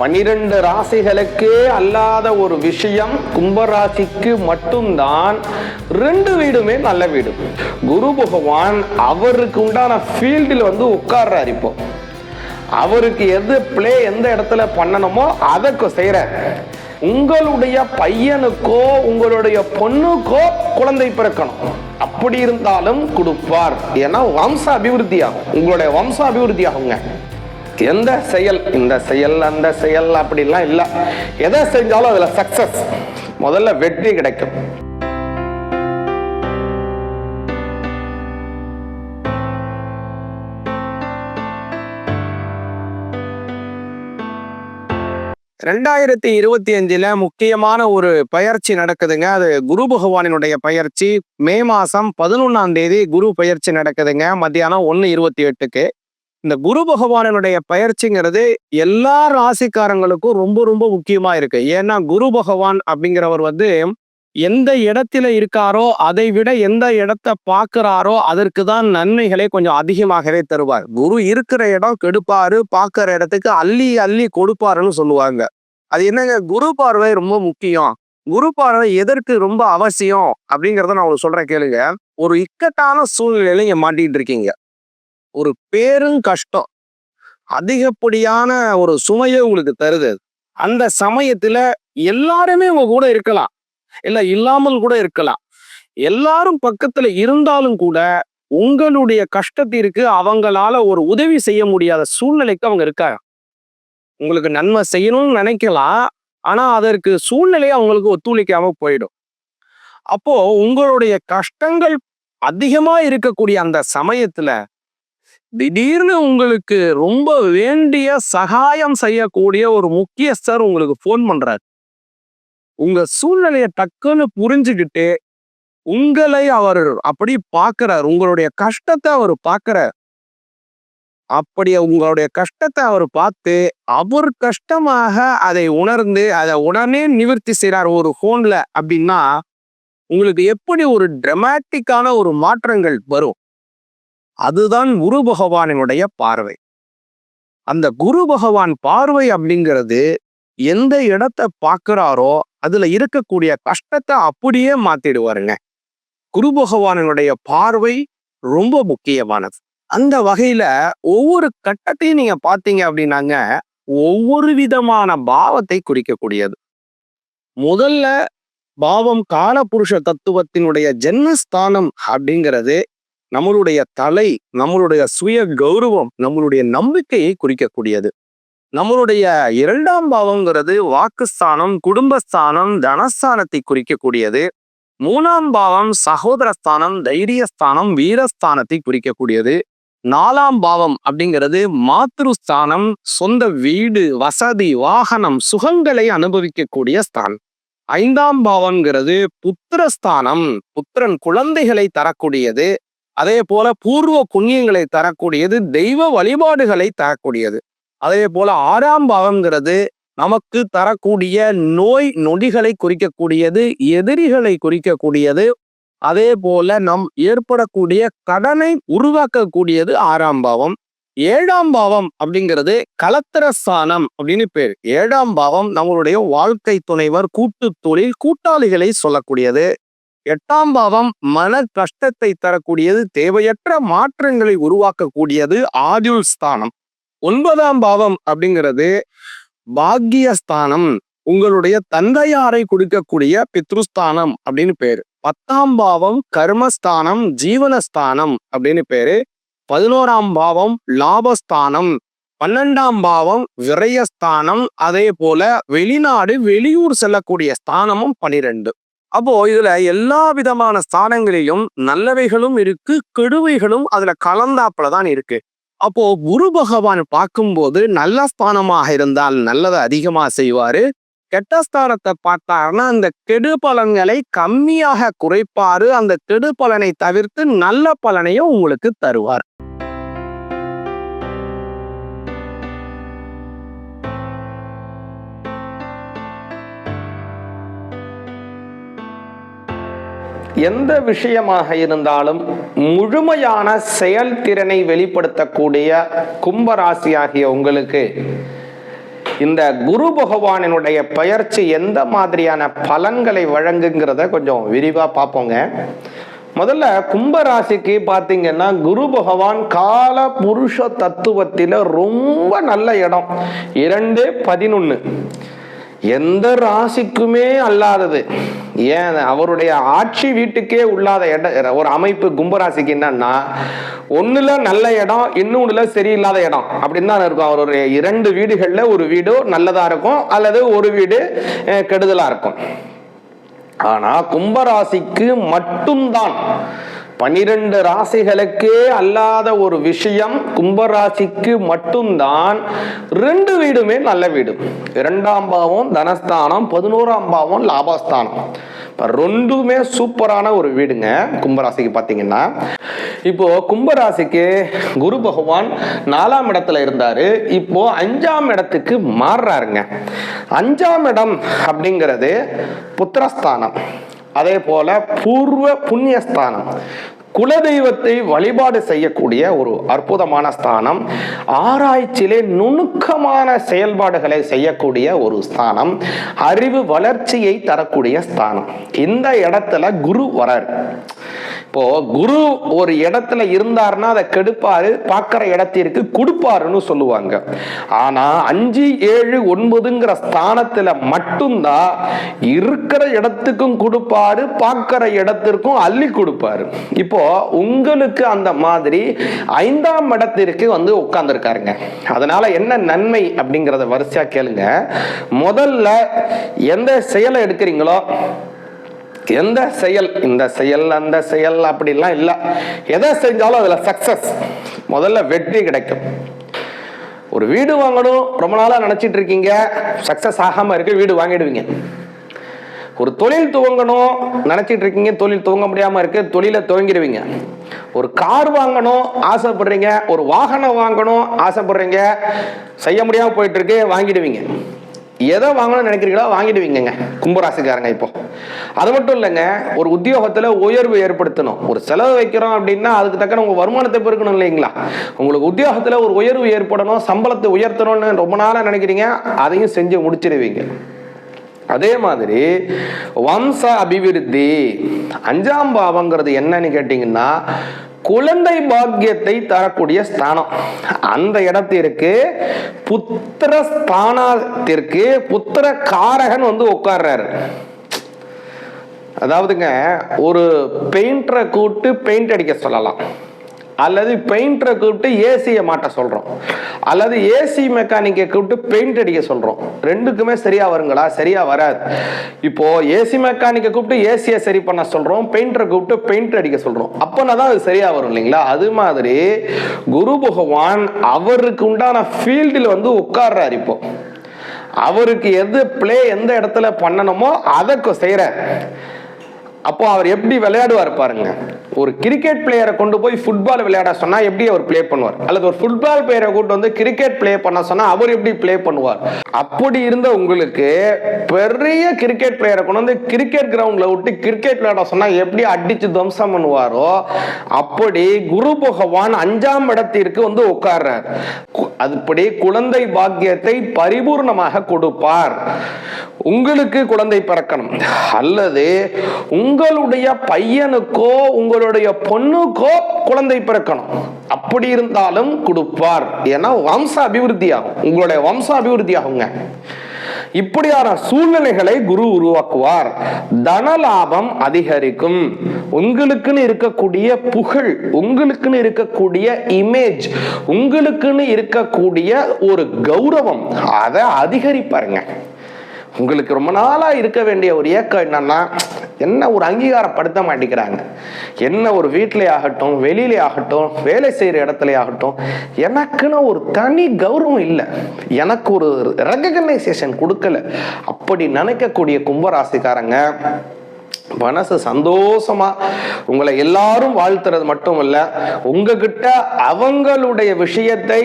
பனிரெண்டு ராசிகளுக்கே அல்லாத ஒரு விஷயம் கும்பராசிக்கு மட்டும்தான். ரெண்டு வீடுமே நல்ல வீடு. குரு பகவான் அவருக்கு உண்டான ஃபீல்டில் வந்து உட்கார்றாரு இப்போ. அவருக்கு எது பிளே எந்த இடத்துல பண்ணணுமோ அதை செய்கிறார் உங்களுடைய பையனுக்கோ உங்களுடைய பொண்ணுக்கோ குழந்தை பிறக்கணும். அப்படி இருந்தாலும் கொடுப்பார். ஏன்னா வம்ச அபிவிருத்தி ஆகும் உங்களுடைய வம்ச அபிவிருத்தி ஆகுங்க எந்த செயல்? இந்த செயல் அந்த செயல் அப்படிலாம் இல்லை. எதை செஞ்சாலும் அதுல சக்சஸ் முதல்ல வெற்றி கிடைக்கும். ரெண்டாயிரத்தி இருபத்தி அஞ்சுல முக்கியமான ஒரு பயிற்சி நடக்குதுங்க. அது குரு பகவானினுடைய பயிற்சி. மே மாசம் பதினொன்னாம் தேதி குரு பயிற்சி நடக்குதுங்க. மத்தியானம் ஒன்னு இருபத்தி எட்டுக்கு. இந்த குரு பகவானனுடைய பயிற்சிங்கிறது எல்லா ராசிக்காரங்களுக்கும் ரொம்ப ரொம்ப முக்கியமா இருக்கு. ஏன்னா குரு பகவான் அப்படிங்கிறவர் வந்து எந்த இடத்துல இருக்காரோ அதை விட எந்த இடத்த பார்க்கிறாரோ அதற்கு தான் நன்மைகளை கொஞ்சம் அதிகமாகவே தருவார். குரு இருக்கிற இடம் கெடுப்பாரு பார்க்கிற இடத்துக்கு அள்ளி அள்ளி கொடுப்பாருன்னு சொல்லுவாங்க. அது என்னங்க? குரு பார்வை ரொம்ப முக்கியம். குரு பார்வை எதற்கு ரொம்ப அவசியம் அப்படிங்கிறத நான் உங்களுக்கு சொல்றேன் கேளுங்க. ஒரு இக்கட்டான சூழ்நிலையில இங்க மாட்டிட்டு இருக்கீங்க. ஒரு பேரும் கஷ்டம். அதிகப்படியான ஒரு சுமையை உங்களுக்கு தருது அந்த சமயத்துல எல்லாருமே உங்க கூட இருக்கலாம். இல்ல இல்லாமல் கூட இருக்கலாம். எல்லாரும் பக்கத்துல இருந்தாலும் கூட உங்களுடைய கஷ்டத்திற்கு அவங்களால ஒரு உதவி செய்ய முடியாத சூழ்நிலைக்கு அவங்க இருக்காங்க. உங்களுக்கு நன்மை செய்யணும்னு நினைக்கலாம். ஆனா அதற்கு சூழ்நிலையை அவங்களுக்கு ஒத்துழைக்காம போயிடும். அப்போ உங்களுடைய கஷ்டங்கள் அதிகமா இருக்கக்கூடிய அந்த சமயத்துல திடீர்னு உங்களுக்கு ரொம்ப வேண்டிய சகாயம் செய்யக்கூடிய ஒரு முக்கியஸ்தர் உங்களுக்கு ஃபோன் பண்றாரு. உங்க சூழ்நிலையை டக்குன்னு புரிஞ்சுக்கிட்டு உங்களை அவர் அப்படி பார்க்கிறார் உங்களுடைய கஷ்டத்தை அவர் பார்க்கிறார் அப்படி உங்களுடைய கஷ்டத்தை அவர் பார்த்து அவர் கஷ்டமாக அதை உணர்ந்து அதை உடனே நிவர்த்தி செய்கிறார் ஒரு ஃபோன்ல அப்படின்னா உங்களுக்கு எப்படி ஒரு ட்ரமேட்டிக்கான ஒரு மாற்றங்கள் வரும்? அதுதான் குரு பகவானினுடைய பார்வை. அந்த குரு பகவான் பார்வை அப்படிங்கிறது எந்த இடத்தை பார்க்குறாரோ அதுல இருக்கக்கூடிய கஷ்டத்தை அப்படியே மாத்திடுவாருங்க. குரு பகவானினுடைய பார்வை ரொம்ப முக்கியமானது. அந்த வகையில ஒவ்வொரு கட்டத்தையும் நீங்க பார்த்தீங்க அப்படின்னாங்க ஒவ்வொரு விதமான பாவத்தை குறிக்கக்கூடியது. முதல்ல பாவம் காலபுருஷ தத்துவத்தினுடைய ஜென்மஸ்தானம் அப்படிங்கிறது நம்மளுடைய தலை நம்மளுடைய சுய கௌரவம் நம்மளுடைய நம்பிக்கையை குறிக்கக்கூடியது. நம்மளுடைய இரண்டாம் பாவம்ங்கிறது வாக்குஸ்தானம் குடும்பஸ்தானம் தனஸ்தானத்தை குறிக்கக்கூடியது. மூணாம் பாவம் சகோதரஸ்தானம் தைரியஸ்தானம் வீரஸ்தானத்தை குறிக்கக்கூடியது. நாலாம் பாவம் அப்படிங்கிறது மாத்ருஸ்தானம் சொந்த வீடு வசதி வாகனம் சுகங்களை அனுபவிக்கக்கூடிய ஸ்தானம் ஐந்தாம் பாவம்ங்கிறது புத்திரஸ்தானம் புத்திரன் குழந்தைகளை தரக்கூடியது. அதே போல பூர்வ புண்ணியங்களை தரக்கூடியது தெய்வ வழிபாடுகளை தரக்கூடியது. அதே போல ஆறாம் பாவம்ங்கிறது நமக்கு தரக்கூடிய நோய் நொடிகளை குறிக்கக்கூடியது எதிரிகளை குறிக்கக்கூடியது. அதே போல நம் ஏற்படக்கூடிய கடனை உருவாக்கக்கூடியது ஆறாம் பாவம். ஏழாம் பாவம் அப்படிங்கிறது கலத்திரஸ்தானம் அப்படின்னு பேர். ஏழாம் பாவம் நம்மளுடைய வாழ்க்கை துணைவர் கூட்டு தொழில் கூட்டாளிகளை சொல்லக்கூடியது. எட்டாம் பாவம் மன கஷ்டத்தை தரக்கூடியது தேவையற்ற மாற்றங்களை உருவாக்கக்கூடியது ஆயுள் ஸ்தானம். ஒன்பதாம் பாவம் அப்படிங்கிறது பாக்கியஸ்தானம் உங்களுடைய தந்தையாரை கொடுக்கக்கூடிய பித்ருஸ்தானம் அப்படின்னு பேரு. பத்தாம் பாவம் கர்மஸ்தானம் ஜீவனஸ்தானம் அப்படின்னு பேரு. பதினோராம் பாவம் லாபஸ்தானம் பன்னெண்டாம் பாவம் விரயஸ்தானம் அதே போல வெளிநாடு வெளியூர் செல்லக்கூடிய ஸ்தானமும் பனிரெண்டு. அப்போ இதுல எல்லா விதமான ஸ்தானங்களிலும் நல்லவைகளும் இருக்கு கெடுவைகளும் அதுல கலந்தாப்புல தான் இருக்கு. அப்போ குரு பகவான் பார்க்கும்போது நல்ல ஸ்தானமாக இருந்தால் நல்லதை அதிகமா செய்வாரு. கெட்ட ஸ்தானத்தை பார்த்தாருன்னா அந்த கெடு பலன்களை கம்மியாக குறைப்பாரு. அந்த கெடு பலனை தவிர்த்து நல்ல பலனையும் உங்களுக்கு தருவார். எந்த விஷயமாக இருந்தாலும் முழுமையான செயல்திறனை வெளிப்படுத்தக்கூடிய கும்பராசி ஆகிய உங்களுக்கு இந்த குரு பகவானினுடைய பெயர்ச்சி எந்த மாதிரியான பலன்களை வழங்குங்கிறத கொஞ்சம் விரிவா பார்ப்போங்க. முதல்ல கும்பராசிக்கு பார்த்தீங்கன்னா குரு பகவான் கால புருஷ தத்துவத்தில ரொம்ப நல்ல இடம். இரண்டு பதினொன்னு. எந்த ராசிக்குமே அல்லாதது. ஏன் அவருடைய ஆட்சி வீட்டுக்கே உள்ளாத இடம் ஒரு அமைப்பு கும்பராசிக்கு என்னன்னா ஒண்ணுல நல்ல இடம் இன்னொன்னுல சரியில்லாத இடம். அப்படின்னு தான் இருக்கும். அவருடைய இரண்டு வீடுகள்ல ஒரு வீடு நல்லதா இருக்கும் அல்லது ஒரு வீடு கெடுதலாக கெடுதலா இருக்கும். ஆனா கும்பராசிக்கு மட்டும்தான் பனிரெண்டு ராசிகளுக்கே அல்லாத ஒரு விஷயம் கும்பராசிக்கு மட்டும்தான். ரெண்டு வீடுமே நல்ல வீடு. இரண்டாம் பாவம் தனஸ்தானம் பதினோராம் பாவம் லாபஸ்தானம். இப்போ ரெண்டுமே சூப்பரான ஒரு வீடுங்க கும்பராசிக்கு பார்த்தீங்கன்னா இப்போ கும்பராசிக்கு குரு பகவான் நாலாம் இடத்துல இருந்தாரு. இப்போ அஞ்சாம் இடத்துக்கு மாறுறாருங்க. அஞ்சாம் இடம் அப்படிங்கிறது புத்திரஸ்தானம். அதே போல பூர்வ புண்ணியஸ்தானம். குலதெய்வத்தை வழிபாடு செய்யக்கூடிய ஒரு அற்புதமான ஸ்தானம். ஆராய்ச்சியிலே நுணுக்கமான செயல்பாடுகளை செய்யக்கூடிய ஒரு ஸ்தானம். அறிவு வளர்ச்சியை தரக்கூடிய ஸ்தானம். இந்த இடத்துல குரு வரார். இப்போ குரு ஒரு இடத்துல இருந்தாருன்னா அதை கெடுப்பாரு பார்க்கிற இடத்திற்கு கொடுப்பாருன்னு சொல்லுவாங்க. ஆனா அஞ்சு ஏழு ஒன்பதுங்கிற ஸ்தானத்துல மட்டும்தான் இருக்கிற இடத்துக்கும் கொடுப்பாரு பார்க்கிற இடத்திற்கும் அள்ளி கொடுப்பாரு. இப்போ உங்களுக்கு அந்த மாதிரி ஐந்தாம் இடத்திற்கு வந்து உட்கார்ந்துருக்காருங்க. அதனால என்ன நன்மை அப்படிங்கிறத வரிசையா கேளுங்க. முதல்ல எந்த செயலை எடுக்கிறீங்களோ எந்த செயல் இந்த செயல் அந்த செயல் அப்படிலாம் இல்லை. எதை செஞ்சாலும் அதில் சக்சஸ் முதல்ல வெற்றி கிடைக்கும். ஒரு வீடு வாங்கணும் ரொம்ப நாளாக நினச்சிட்டு இருக்கீங்க சக்ஸஸ் ஆகாமல் இருக்கு வீடு வாங்கிடுவீங்க. ஒரு தொழில் துவங்கணும் நினச்சிட்டு இருக்கீங்க தொழில் துவங்க முடியாமல் இருக்கு தொழிலை துவங்கிடுவீங்க. ஒரு கார் வாங்கணும் ஆசைப்படுறீங்க ஒரு வாகனம் வாங்கணும் ஆசைப்படுறீங்க செய்ய முடியாமல் போயிட்டு இருக்கு வாங்கிடுவீங்க. எதை வாங்கணும்னு நினைக்கிறீங்களோ வாங்கிடுவீங்கங்க. கும்பராசிக்காரங்க இப்போ. அது மட்டும் இல்லைங்க ஒரு உத்தியோகத்துல உயர்வு ஏற்படுத்தணும். ஒரு செலவு வைக்கிறோம் அப்படின்னா அதுக்கு தக்கன உங்க வருமானத்தை பெருக்கணும் இல்லைங்களா? உங்களுக்கு உத்தியோகத்துல ஒரு உயர்வு ஏற்படணும் சம்பளத்தை உயர்த்தணும்னு ரொம்ப நாளா நினைக்கிறீங்க அதையும் செஞ்சு முடிச்சிடுவீங்க. அதே மாதிரி வம்ச அபிவிருத்தி அஞ்சாம் பாவங்கிறது என்னன்னு கேட்டிங்கன்னா குழந்தை பாக்கியத்தை தரக்கூடிய ஸ்தானம். அந்த இடத்திற்கு புத்திர ஸ்தானத்திற்கு புத்திர காரகன் வந்து உட்கார்றாரு. அதாவதுங்க ஒரு பெயிண்டரை கூப்பிட்டு பெயிண்ட் அடிக்க சொல்லலாம். அல்லது பெயிண்டரை கூப்பிட்டு ஏசியை மாட்ட சொல்கிறோம் அல்லது ஏசி மெக்கானிக்கை கூப்பிட்டு பெயிண்ட் அடிக்க சொல்கிறோம் ரெண்டுக்குமே சரியாக வருங்களா? சரியாக வராது. இப்போது ஏசி மெக்கானிக்கை கூப்பிட்டு ஏசியை சரி பண்ண சொல்கிறோம் பெயிண்டரை கூப்பிட்டு பெயிண்ட் அடிக்க சொல்கிறோம் அப்போனா தான் அது சரியாக வரும் இல்லைங்களா? அது மாதிரி குரு பகவான் அவருக்கு உண்டான ஃபீல்டில் வந்து உட்கார்றாரு இப்போ. அவருக்கு எது பிளே எந்த இடத்துல பண்ணணுமோ அதை செய்கிறார் அப்போ அவர் எப்படி விளையாடுவார் பாருங்க. ஒரு கிரிக்கெட் பிளேயரை கொண்டு போய் ஃபுட்பால் விளையாட சொன்னா எப்படி அவர் ப்ளே பண்ணுவார்? அல்லது ஒரு ஃபுட்பால் பிளேயரை கூட்டு வந்து கிரிக்கெட் ப்ளே பண்ண சொன்னா அவர் எப்படி ப்ளே பண்ணுவார்? அப்படி இருந்த உங்களுக்கு பெரிய கிரிக்கெட் பிளேயரை கொண்டு வந்து கிரிக்கெட் கிரவுண்ட்ல விட்டு கிரிக்கெட் விளையாட சொன்னா எப்படி அடிச்சு துவம்சம் பண்ணுவாரோ அப்படி குரு பகவான் அஞ்சாம் இடத்திற்கு வந்து உட்கார்றார். கு- அதுபடி குழந்தை பாக்கியத்தை பரிபூர்ணமாக கொடுப்பார். உங்களுக்கு குழந்தை பிறக்கணும். அல்லது உங்களுடைய பையனுக்கோ உங்களுடைய பொண்ணுக்கோ குழந்தை பிறக்கணும். அப்படி இருந்தாலும் கொடுப்பார். ஏன்னா வம்ச அபிவிருத்தி ஆகும் உங்களுடைய வம்ச அபிவிருத்தி ஆகுங்க இப்படியான சூழ்நிலைகளை குரு உருவாக்குவார். தன லாபம் அதிகரிக்கும். உங்களுக்குன்னு இருக்கக்கூடிய புகழ் உங்களுக்குன்னு இருக்கக்கூடிய இமேஜ் உங்களுக்குன்னு இருக்கக்கூடிய ஒரு கௌரவம் அதை அதிகரிப்பாருங்க. உங்களுக்கு ரொம்ப நாளா இருக்க வேண்டிய ஒரு ஏக்கம் என்னன்னா என்ன ஒரு அங்கீகாரப்படுத்த மாட்டேங்கிறாங்க. என்ன ஒரு வீட்டிலே ஆகட்டும் வெளியிலே ஆகட்டும் வேலை செய்யற இடத்துல ஆகட்டும் எனக்குன்னு ஒரு தனி கௌரவம் இல்லை. எனக்கு ஒரு ரெகக்னைசேஷன் கொடுக்கல. அப்படி நினைக்கக்கூடிய கும்பராசிக்காரங்க மனசு சந்தோஷமா உங்களை எல்லாரும் வாழ்த்துறது மட்டும் இல்ல உங்ககிட்ட அவங்களுடைய விஷயத்தை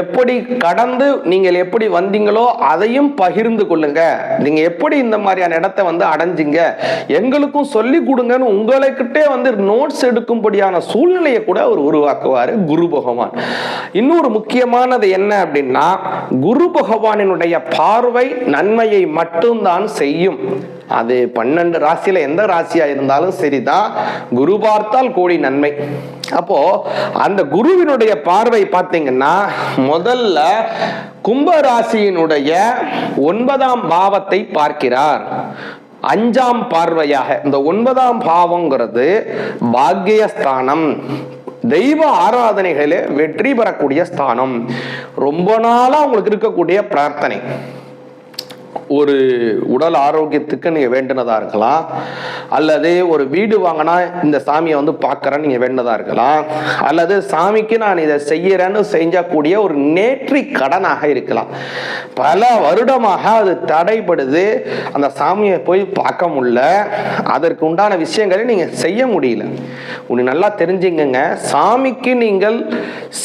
எப்படி கடந்து நீங்கள் எப்படி வந்தீங்களோ அதையும் பகிர்ந்து கொள்ளுங்க. நீங்க எப்படி இந்த மாதிரியான இடத்தை வந்து அடைஞ்சிங்க எங்களுக்கும் சொல்லி கொடுங்கன்னு உங்களுக்கிட்டே வந்து நோட்ஸ் எடுக்கும்படியான சூழ்நிலையை கூட அவர் உருவாக்குவாரு குரு பகவான். இன்னொரு முக்கியமானது என்ன அப்படின்னா குரு பகவானினுடைய பார்வை நன்மையை மட்டும்தான் செய்யும். அது பன்னெண்டு ராசியில எந்த ராசியா இருந்தாலும் சரிதான் குரு பார்த்தால் கோடி நன்மை. அப்போ அந்த குருவினுடைய பார்வை பார்த்தீங்கன்னா முதல்ல கும்ப ராசியினுடைய ஒன்பதாம் பாவத்தை பார்க்கிறார். அஞ்சாம் பார்வையாக. இந்த ஒன்பதாம் பாவங்கிறது பாக்கியஸ்தானம். தெய்வ ஆராதனைகளில் வெற்றி பெறக்கூடிய ஸ்தானம். ரொம்ப நாளா உங்களுக்கு இருக்கக்கூடிய பிரார்த்தனை. ஒரு உடல் ஆரோக்கியத்துக்கு நீங்கள் வேண்டினதாக இருக்கலாம். அல்லது ஒரு வீடு வாங்கினா இந்த சாமியை வந்து பார்க்குறேன்னு நீங்கள் வேண்டினதா இருக்கலாம். அல்லது சாமிக்கு நான் இதை செய்யறேன்னு செஞ்சக்கூடிய ஒரு நேற்றி கடனாக இருக்கலாம். பல வருடமாக அது தடைபடுது. அந்த சாமியை போய் பார்க்க முடியல. அதற்கு உண்டான விஷயங்களை நீங்கள் செய்ய முடியல. ஒன்று நல்லா தெரிஞ்சுங்கங்க. சாமிக்கு நீங்கள்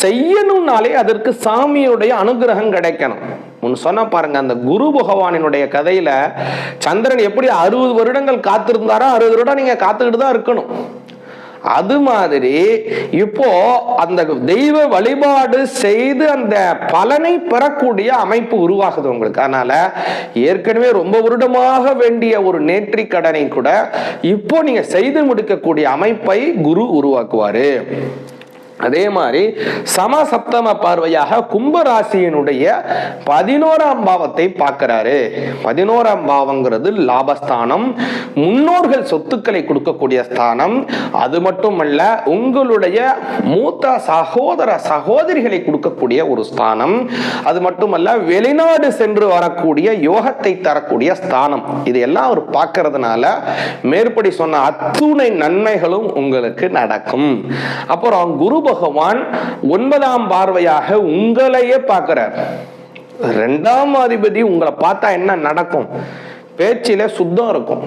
செய்யணும்னாலே அதற்கு சாமியுடைய அனுகிரகம் கிடைக்கணும். ஒன்று சொன்ன பாருங்க அந்த குரு பகவானினுடைய கதையில சந்திரன் எப்படி அறுபது வருடங்கள் காத்திருந்தாரோ அறுபது வருடம் நீங்க காத்துக்கிட்டு தான் இருக்கணும். அது மாதிரி இப்போ அந்த தெய்வ வழிபாடு செய்து அந்த பலனை பெறக்கூடிய அமைப்பு உருவாகுது உங்களுக்கு. அதனால ஏற்கனவே ரொம்ப வருடமாக வேண்டிய ஒரு நேற்றி கடனை கூட இப்போ நீங்க செய்து முடிக்கக்கூடிய அமைப்பை குரு உருவாக்குவாரு. அதே மாதிரி சமசப்தம பார்வையாக கும்பராசியினுடைய பதினோராம் பாவத்தை பார்க்கிறாரு. பதினோராம் பாவங்கிறது லாபஸ்தானம் முன்னோர்கள் சொத்துக்களை கொடுக்கக்கூடிய ஸ்தானம். அது மட்டுமல்ல உங்களுடைய மூத்த சகோதர சகோதரிகளை கொடுக்கக்கூடிய ஒரு ஸ்தானம். அது மட்டுமல்ல வெளிநாடு சென்று வரக்கூடிய யோகத்தை தரக்கூடிய ஸ்தானம். இது எல்லாம் அவர் பார்க்கறதுனால மேற்படி சொன்ன அத்துணை நன்மைகளும் உங்களுக்கு நடக்கும். அப்புறம் குரு பகவான் ஒன்பதாம் பார்வையாக உங்களையே பார்க்கிறார். ரெண்டாம் அதிபதி உங்களை பார்த்தா என்ன நடக்கும்? பேச்சில சுத்தம் இருக்கும்.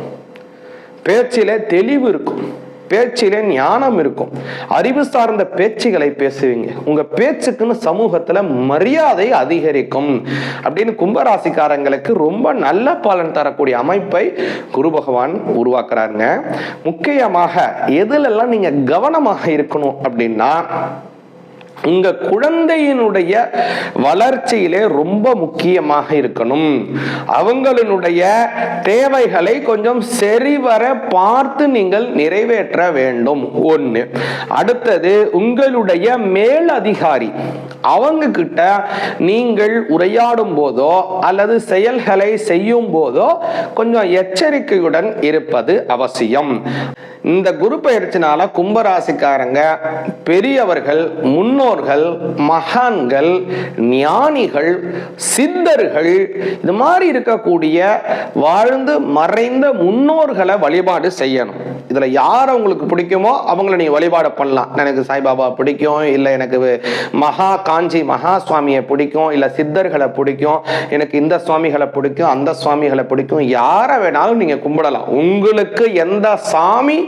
பேச்சில தெளிவு இருக்கும். பேச்சிலே ஞானம் இருக்கும். அறிவு சார்ந்த பேச்சுகளை பேசுவீங்க. உங்க பேச்சுக்குன்னு சமூகத்துல மரியாதை அதிகரிக்கும். அப்படின்னு கும்பராசிக்காரங்களுக்கு ரொம்ப நல்ல பலன் தரக்கூடிய அமைப்பை குரு பகவான் உருவாக்குறாருங்க. முக்கியமாக எதுலெல்லாம் நீங்க கவனமாக இருக்கணும் அப்படின்னா உங்க குழந்தையினுடைய வளர்ச்சியிலே ரொம்ப முக்கியமாக இருக்கணும். அவங்களுடைய தேவைகளை கொஞ்சம் சரிவர பார்த்து நீங்கள் நிறைவேற்ற வேண்டும். ஒண்ணு. அடுத்தது உங்களுடைய மேல் அதிகாரி அவங்க கிட்ட நீங்கள் உரையாடும் போதோ அல்லது செயல்களை செய்யும் போதோ கொஞ்சம் எச்சரிக்கையுடன் இருப்பது அவசியம். இந்த குரு பயிற்சினால கும்பராசிக்காரங்க பெரியவர்கள் முன்னோர்கள் மகான்கள் ஞானிகள் சித்தர்கள் இது மாதிரி இருக்கக்கூடிய வாழ்ந்து மறைந்த முன்னோர்களை வழிபாடு செய்யணும். இதுல யார் அவங்களுக்கு பிடிக்குமோ அவங்கள நீ வழிபாடு பண்ணலாம். எனக்கு சாய்பாபா பிடிக்கும் இல்லை எனக்கு மகா காஞ்சி மகா சுவாமியை பிடிக்கும் இல்லை சித்தர்களை பிடிக்கும் எனக்கு இந்த சுவாமிகளை பிடிக்கும் அந்த சுவாமிகளை பிடிக்கும் யாரை வேணாலும் நீங்க கும்பிடலாம். உங்களுக்கு எந்த சாமி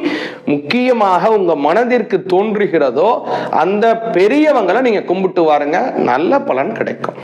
முக்கியமாக உங்க மனதிற்கு தோன்றுகிறதோ அந்த பெரியவங்களை நீங்க கும்பிட்டு வாருங்க. நல்ல பலன் கிடைக்கும்.